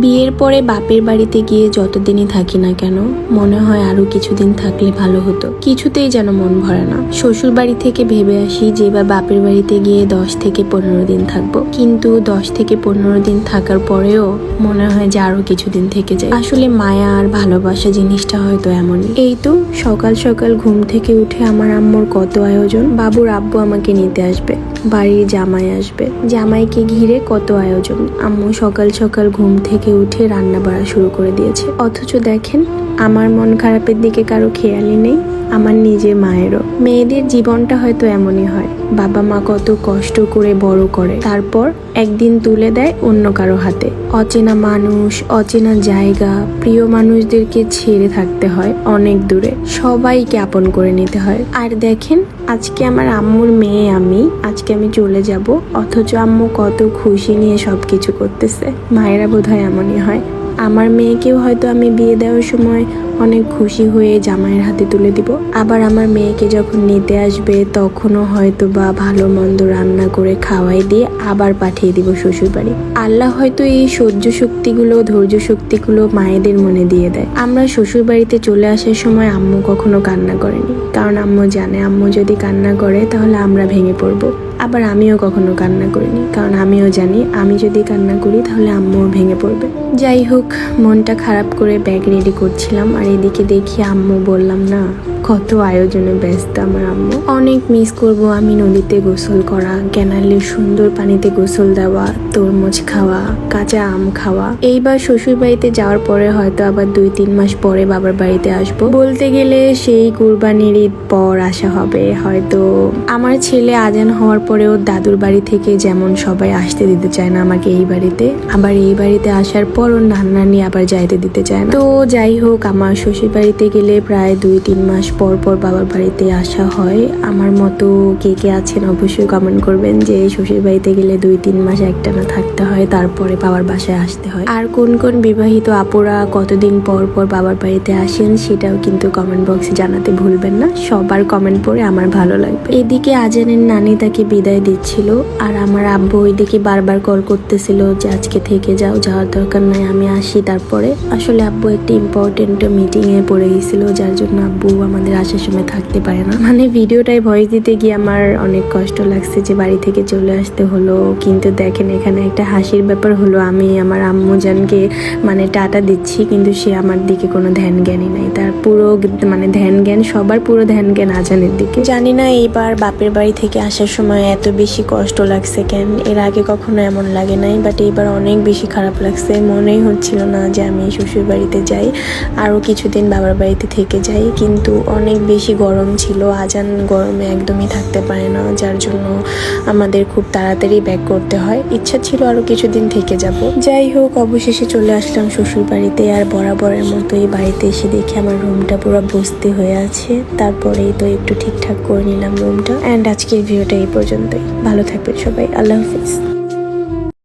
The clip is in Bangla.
বিয়ের পরে বাপের বাড়িতে গিয়ে যতদিনই থাকি না কেন, মনে হয় আরও কিছুদিন থাকলে ভালো হতো। কিছুতেই যেন মন ভরে না। শ্বশুর বাড়ি থেকে ভেবে আসি যে বা বাপের বাড়িতে গিয়ে দশ থেকে পনেরো দিন থাকব। কিন্তু দশ থেকে পনেরো দিন থাকার পরেও মনে হয় যে আরও কিছুদিন থেকে যায়। আসলে মায়া আর ভালোবাসা জিনিসটা হয়তো এমনই। এই তো সকাল সকাল ঘুম থেকে উঠে আমার আম্মুর কত আয়োজন। বাবুর আব্বু আমাকে নিতে আসবে। বাড়ির জামাই আসবে। জামাইকে ঘিরে কত আয়োজন। আম্মু সকাল সকাল ঘুম থেকে উঠে রান্না বাড়া শুরু করে দিয়েছে। অথচ দেখেন, আমার মন খারাপের দিকে কারও খেয়ালই নেই। আমার নিজের মায়েরও। মেয়েদের জীবনটা হয়তো এমনই হয়। বাবা মা কত কষ্ট করে বড় করে। তারপর একদিন তুলে দেয় অন্য কারও হাতে। অচেনা মানুষ, অচেনা জায়গা, প্রিয় মানুষদেরকে ছেড়ে থাকতে হয় অনেক দূরে। সবাইকে আপন করে নিতে হয়। আর দেখেন, আজকে আমার আম্মুর মেয়ে আমি, আজকে আমি চলে যাব। অথচ আম্মু কত খুশি নিয়ে সব কিছু করতেছে। মায়েরা বোধ হয় এমনই হয়। আমার মেয়েকেও হয়তো আমি বিয়ে দেওয়ার সময় অনেক খুশি হয়ে জামাইয়ের হাতে তুলে দিব। আবার আমার মেয়েকে যখন নিতে আসবে, তখনও হয়তো বা ভালো মন্দ রান্না করে খাওয়াই দিয়ে আবার পাঠিয়ে দিব শ্বশুর বাড়ি আল্লাহ হয়তো এই সহ্য শক্তিগুলো, ধৈর্য শক্তিগুলো মায়েদের মনে দিয়ে দেয়। আমরা শ্বশুর বাড়িতে চলে আসার সময় আম্মু কখনো কান্না করেনি। কারণ আম্মু জানে, আম্মু যদি কান্না করে, তাহলে আমরা ভেঙে পড়ব। আবার আমিও কখনো কান্না করিনি। কারণ আমিও জানি, আমি যদি কান্না করি, তাহলে আম্মুও ভেঙে পড়বে। যাই হোক, মনটা খারাপ করে ব্যাগ রেডি করছিলাম আর এদিকে দেখি আম্মু বললাম না। কত আয়োজনে ব্যস্ত আমার আম্মু। অনেক মিস করব আমি নদীতে গোসল করা ক্যানালের সুন্দর পানিতে গোসল দেওয়া, তরমুজ খাওয়া, কাঁচা আম খাওয়া। এইবার শ্বশুর বাড়িতে যাওয়ার পরে হয়তো আবার দুই, তিন মাস পরে বাবার বাড়িতে আসব। বলতে গেলে সেই কুরবানির ঈদ পর আসা হবে। হয়তো আমার ছেলে আজান হওয়ার পরেও দাদুর বাড়ি থেকে যেমন সবাই আসতে দিতে চায় না আমাকে এই বাড়িতে, আবার এই বাড়িতে আসার পর ওর নান্না নিয়ে আবার যাইতে দিতে চায় না। তো যাই হোক, আমার শ্বশুর বাড়িতে গেলে প্রায় দুই, তিন মাস পর পর বাবার বাড়িতে আসা হয়। আমার মতো কে কে আছেন অবশ্যই কমেন্ট করবেন যে শ্বশুর বাড়িতে গেলে দুই, তিন মাস একটানা থাকতে হয়, তারপরে বাবার বাসায় আসতে হয়। আর কোন কোন বিবাহিত আপুরা কতদিন পর পর বাবার বাড়িতে আসেন সেটাও কিন্তু কমেন্ট বক্সে জানাতে ভুলবেন না। সবার কমেন্ট পড়ে আমার ভালো লাগবে। এদিকে আজানের নানি তাকে বিদায় দিচ্ছিল আর আমার আব্বু ওইদিকে বারবার কল করতেছিল যে আজকে থেকে যাও, যাওয়ার দরকার নাই, আমি আসি তারপরে। আসলে আব্বু একটি ইম্পর্টেন্ট মিটিংয়ে পড়ে গেছিল, যার জন্য আব্বু আমাদের আসার সময় থাকতে পারে না। মানে ভিডিওটাই ভয়েস দিতে গিয়ে আমার অনেক কষ্ট লাগছে যে বাড়ি থেকে চলে আসতে হলো। কিন্তু দেখেন এখানে একটা হাসির ব্যাপার হলো, আমি আমার আম্মু জানকে মানে টাটা দিচ্ছি, কিন্তু সে আমার দিকে কোনো ধ্যান জ্ঞানই নাই। তার পুরো মানে ধ্যান জ্ঞান, সবার পুরো ধ্যান জ্ঞান আজানের দিকে। জানি না এইবার বাপের বাড়ি থেকে আসার সময় এত বেশি কষ্ট লাগছে কেন? এর আগে কখনো এমন লাগে নাই বাট এইবার অনেক বেশি খারাপ লাগছে। মনেই হচ্ছিল না যে আমি শ্বশুর বাড়িতে যাই, আরও কিছুদিন বাবার বাড়িতে থেকে যাই। কিন্তু অনেক বেশি গরম ছিল। আজান গরমে একদমই থাকতে পারে না, যার জন্য আমাদের খুব তাড়াতাড়ি ব্যাক করতে হয়। ইচ্ছা ছিল আরও কিছুদিন থেকে যাব। যাই হোক, অবশেষে চলে আসলাম শ্বশুর বাড়িতে আর বরাবরের মতোই বাড়িতে এসে দেখি আমার রুমটা পুরো বসতে হয়ে আছে। তারপরেই তো একটু ঠিকঠাক করে নিলাম রুমটা অ্যান্ড আজকের ভিডিওটা এই পর্যন্তই। ভালো থাকবেন সবাই। আল্লাহ হাফিজ।